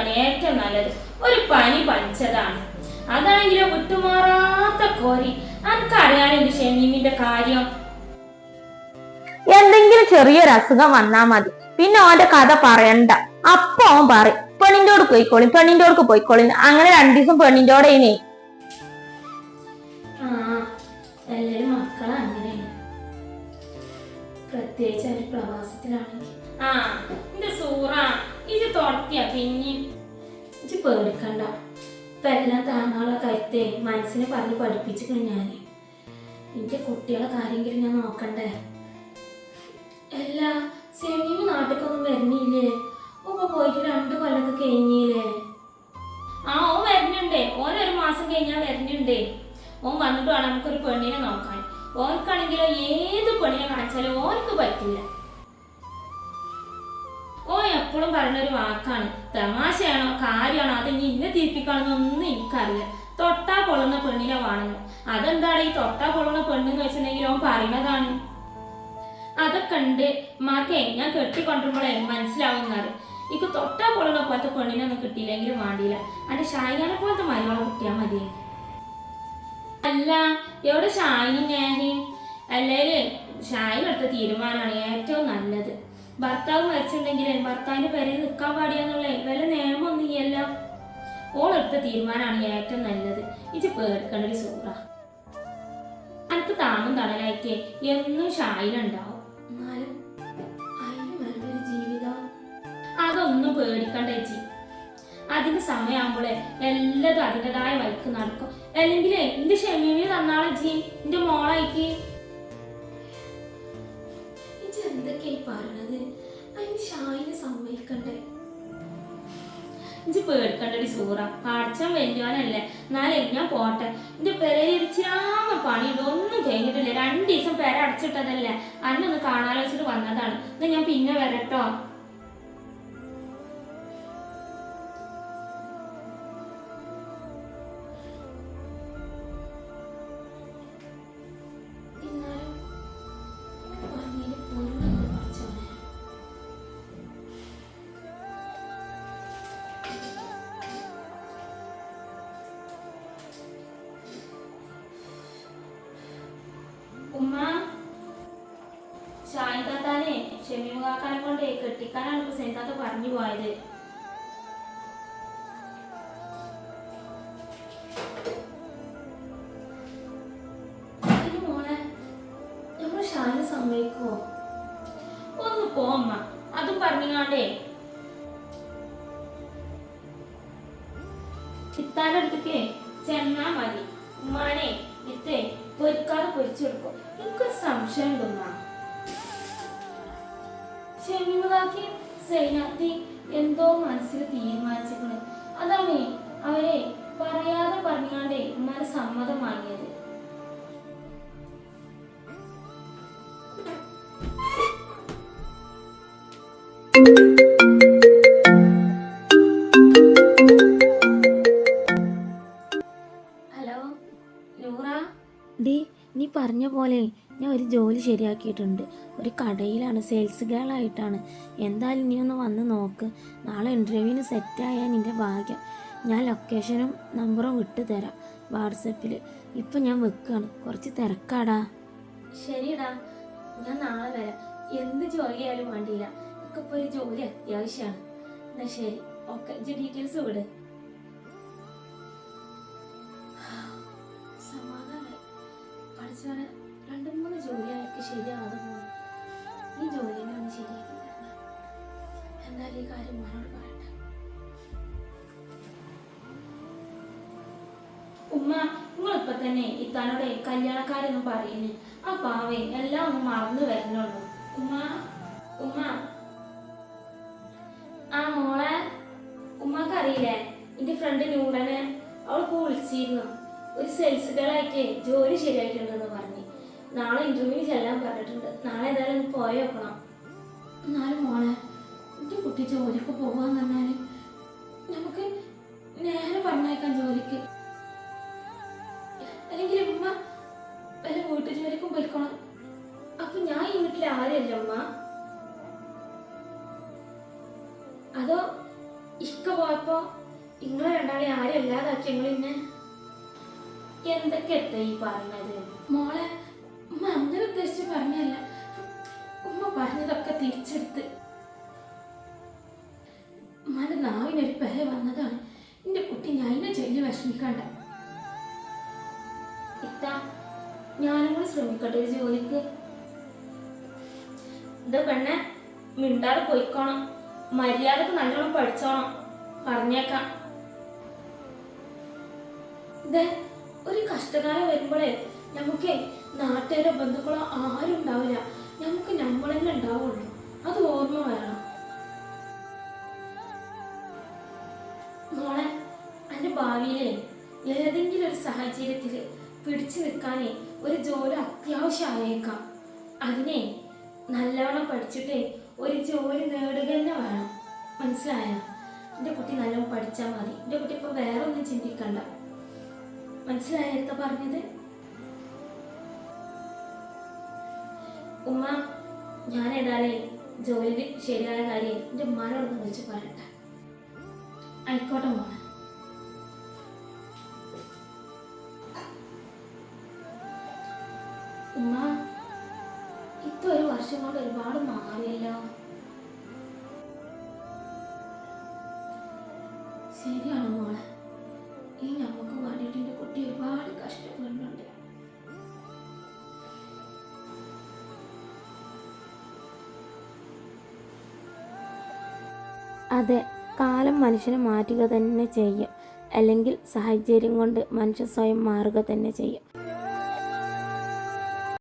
പറയാതിരിക്കാണ് ഏറ്റവും നല്ലത്. ഒരു പനി പനിച്ചതാണ്. അതാണെങ്കിലോ വിട്ടുമാറാത്ത കോരി. അനക്കറിയാനുണ്ട് ഷെമീമിന്റെ കാര്യം. എന്തെങ്കിലും ചെറിയൊരു അസുഖം വന്നാ മതി. പിന്നെ ഓന്റെ കഥ പറയണ്ട. അപ്പൊ അവൻ പറയും പെണ്ണിന്റെ പോയിക്കോളി പെണ്ണിന്റെ പോയിക്കോളി. അങ്ങനെ രണ്ടു ദിവസം പെണ്ണിന്റെ ഇനി. മക്കളെ അങ്ങനെയാണ്. പ്രത്യേകിച്ച് അവർ പ്രവാസത്തിലാണെങ്കിൽ. ആ കരുത്തെ മനസ്സിനെ പറഞ്ഞ് പഠിപ്പിച്ചിട്ടുണ്ട് ഞാൻ. എനിക്ക് കുട്ടികളെ കാര്യമെങ്കിലും ഞാൻ നോക്കണ്ടേ? അല്ല സെമിയും നാട്ടിലേക്കൊന്നും വരുന്നില്ലേ? ഓ പോയിട്ട് രണ്ട് കൊല്ലൊക്കെ കഴിഞ്ഞില്ലേ? ആ ഓ വരുന്നുണ്ടേ. ഓൻ ഒരു മാസം കഴിഞ്ഞാൽ വരുന്നുണ്ടേ. ഓൻ വന്നിട്ട് വേണം നമുക്കൊരു പെണ്ണിനെ നോക്കാൻ. ഓനക്കാണെങ്കിലോ ഏത് പെണ്ണിനെ കാണിച്ചാലും ഓനക്ക് പറ്റില്ല. ഓ എപ്പോഴും ഒരു വാക്കാണ്. തമാശയാണോ കാര്യമാണോ അത് ഇനി ഇന്നെ തിരിപ്പിക്കണമെന്നൊന്നും എനിക്കറിയില്ല. തൊട്ടാ പൊള്ളുന്ന പെണ്ണിനെ വേണമെന്ന് അതെന്താണ്? ഈ തൊട്ടാ പൊള്ളുന്ന പെണ്ണെന്ന് വെച്ചിട്ടുണ്ടെങ്കിൽ അവൻ പറയുന്നതാണ്. അതൊക്കെ ഉണ്ട് മാക്കേ ഞാൻ കെട്ടിക്കൊണ്ടിരുമ്പോഴേ മനസ്സിലാവുന്നത് ഇക്ക് തൊട്ടാ പൊള്ളുന്ന പോലത്തെ പെണ്ണിനെ ഒന്നും കിട്ടിയില്ലെങ്കിലും വേണ്ടിയില്ല. അന്റെ ഷായിനെ പോലത്തെ മരുമകളെ കിട്ടിയാൽ മതി. അല്ല എവിടെ ഷായിനും അല്ലേ അല്ലേൽ ഷായിനെടുത്ത തീരുമാനമാണ് ഏറ്റവും നല്ലത്. ഭർത്താവ് മരിച്ചിട്ടുണ്ടെങ്കിൽ ഭർത്താവിന്റെ പേരിൽ നിൽക്കാൻ പാടിയെന്നുള്ള വല്ല നിയമമൊന്നും ഇല്ല ഓളെടുത്ത തീരുമാനമാണ് ഏറ്റവും നല്ലത്. ഇത് പേടിക്കേണ്ട ഒരു സൂറ. അനക്ക് താങ്ങും തണലായിട്ട് എന്നും അതിന് ജീവിതം. അതൊന്നും പേടിക്കണ്ട ചേച്ചി. അതിന്റെ സമയമാകുമ്പോളെ എല്ലാതും അതിന്റെതായ വഴിക്ക് നടക്കും. അല്ലെങ്കിൽ എന്റെ ഷെമീമി തന്നാളെ ജി എന്റെ മോളായിക്ക്. എന്തൊക്കെയായി പറയണത്? അതിന് ഷായിനെ സമ്മതിക്കണ്ടേ? ഇജ്ജ് പേടിക്കണ്ടടി സൂറ. പഠിച്ചാൻ വലിയവനല്ലേ എന്നാലേ ഞാൻ പോട്ടെ. എന്റെ പെരയിൽ ഇരിച്ചാമ പണിയുണ്ട്. ഒന്നും കഴിഞ്ഞിട്ടില്ല. രണ്ട് ദിവസം പെര അടച്ചിട്ടതല്ലേ. അന്നൊന്ന് കാണാലോചിച്ചിട്ട് വന്നതാണ്. എന്നാൽ ഞാൻ പിന്നെ വരട്ടോ. ഷെമീമ കാക്കാനെ കൊണ്ട് കെട്ടിക്കാനാണ് ഇപ്പൊ പറഞ്ഞു പോയത്. ഒന്ന് പോ അമ്മ അതും പറഞ്ഞാണ്ടേ ചിത്താന്റെ അടുത്തേക്ക് ചെന്നാ മതി. ഉമ്മാനെ ഇത്തേ പൊരിക്കാതെ പൊരിച്ചെടുക്കും. എനിക്കൊരു സംശയം ഉമ്മ. ഷെമിമുദാക്കി സൈനാത്തി എന്തോ മനസ്സിൽ തീരുമാനിച്ചിട്ടുണ്ട്. അതാണ് അവരെ പറയാതെ പറഞ്ഞാണ്ടേ ഉമ്മാരെ സമ്മതം വാങ്ങിയത്. ശരിയാക്കിയിട്ടുണ്ട്. ഒരു കടയിലാണ്. സെയിൽസ് ഗേൾ ആയിട്ടാണ്. എന്തായാലും നീ ഒന്ന് വന്ന് നോക്ക്. നാളെ ഇന്റർവ്യൂവിന് സെറ്റായാൽ നിന്റെ ഭാഗ്യം. ഞാൻ ലൊക്കേഷനും നമ്പറും വിട്ടു തരാം. വാട്സപ്പിൽ ഇപ്പം ഞാൻ വെക്കുകയാണ് കുറച്ച് തിരക്കാടാ. ശരിടാ ഞാൻ നാളെ വരാം. എന്ത് ജോലിയായാലും വേണ്ടിയില്ല. എനിക്കിപ്പോ ഒരു ജോലി അത്യാവശ്യമാണ്. എന്നാ ശരി. ഓക്കെ ഡീറ്റെയിൽസ് വിട് ശരിയാവാതെ പോകും ഈ ഒന്ന് ശരിയാക്കി എന്നാൽ ഈ കാര്യം മോനോട് ഉമ്മ നിങ്ങളിപ്പോ തന്നെ ഇത്താനോടെ കല്യാണക്കാരൊന്നും പറയുന്നു ആ പാവേ എല്ലാം ഒന്ന് മറന്നു വരുന്നുള്ളൂ ഉമ്മ ഉമ്മ. ആ മോളെ ഉമ്മക്ക് അറിയില്ലേ എന്റെ ഫ്രണ്ട് നൂറനെ അവൾക്ക് വിളിച്ചിരുന്നു. ഒരു സെയിൽസ് ഗേളായിട്ട് ജോലി ശരിയായിട്ടുണ്ടെന്ന് പറഞ്ഞു നാളെ ഇന്റർവ്യൂവിന് ചെല്ലാൻ പറഞ്ഞിട്ടുണ്ട്. നാളെ ഏതായാലും പോയി നോക്കണം. എന്നാലും മോളെ എന്റെ കുട്ടി ജോലിക്ക് പോകാന്ന് പറഞ്ഞാൽ നമുക്ക് നേരെ പറഞ്ഞേക്കാം ജോലിക്ക്. അല്ലെങ്കിൽ ഉമ്മ വല്ല വീട്ടു ജോലിക്കും പോയിക്കോണം. അപ്പൊ ഞാൻ ഈ വീട്ടിൽ ആരല്ല ഉമ്മ? അതോ ഇക്ക പോയപ്പോ ഇങ്ങളെ രണ്ടാളെ ആരും അല്ലാതാക്കി നിങ്ങൾ ഇന്നെ എന്തൊക്കെ എത്ത ഈ പറയുന്നത് മോളെ ഉമ്മ അങ്ങനെ ഉദ്ദേശിച്ച് പറഞ്ഞല്ല ഉമ്മ പറഞ്ഞതൊക്കെ തിരിച്ചെടുത്ത്. ഉമ്മാന്റെ നാവിനൊരു പെഹ വന്നതാണ്. എന്റെ കുട്ടി എന്നെ ചൊല്ലി വിഷമിക്കണ്ട. ഇത്ത ഞാനും കൂടി ശ്രമിക്കട്ടെ ഒരു ജോലിക്ക്. ഇത് പെണ്ണെ മിണ്ടാതെ പോയിക്കോണം. മര്യാദയ്ക്ക് നല്ലോണം പഠിച്ചോണം. പറഞ്ഞേക്കാം. ഇത് ഒരു കഷ്ടകാലം വരുമ്പോഴേ നമുക്ക് നാട്ടുകാരോ ബന്ധുക്കളോ ആരും ഉണ്ടാവില്ല. നമുക്ക് നമ്മൾ തന്നെ ഉണ്ടാവുള്ളൂ. അത് ഓർമ്മ വേണം. മോളെ എന്റെ ഭാവിയിലെ ഏതെങ്കിലും ഒരു സാഹചര്യത്തിൽ പിടിച്ചു നിൽക്കാനേ ഒരു ജോലി അത്യാവശ്യമായേക്കാം. അതിനെ നല്ലവണ്ണം പഠിച്ചിട്ടേ ഒരു ജോലി നേടുക തന്നെ വേണം. മനസ്സിലായ? എന്റെ കുട്ടി നല്ലോണം പഠിച്ചാൽ മതി. എന്റെ കുട്ടി ഇപ്പോൾ വേറെ ഒന്നും ചിന്തിക്കണ്ട. മനസ്സിലായ എന്താ പറഞ്ഞത്? ഉമ്മ ഞാൻ ഏതായാലേ ജോലി ശരിയായ കാര്യം എന്റെ ഉമ്മാനോട് വിളിച്ച് പറയട്ടെ. ആയിക്കോട്ടെ മോളെ. ഉമ്മ ഇപ്പൊ ഒരു വർഷം കൊണ്ട് ഒരുപാട് മാറിയല്ലോ. ശരിയാണ് മോളെ. ഈ നമുക്ക് വേണ്ടിയിട്ട് എന്റെ കുട്ടി ഒരുപാട് കഷ്ടപ്പെടുന്നുണ്ട്. അതെ കാലം മനുഷ്യനെ മാറ്റുക തന്നെ ചെയ്യും. അല്ലെങ്കിൽ സാഹചര്യം കൊണ്ട് മനുഷ്യ സ്വയം മാറുക തന്നെ ചെയ്യും.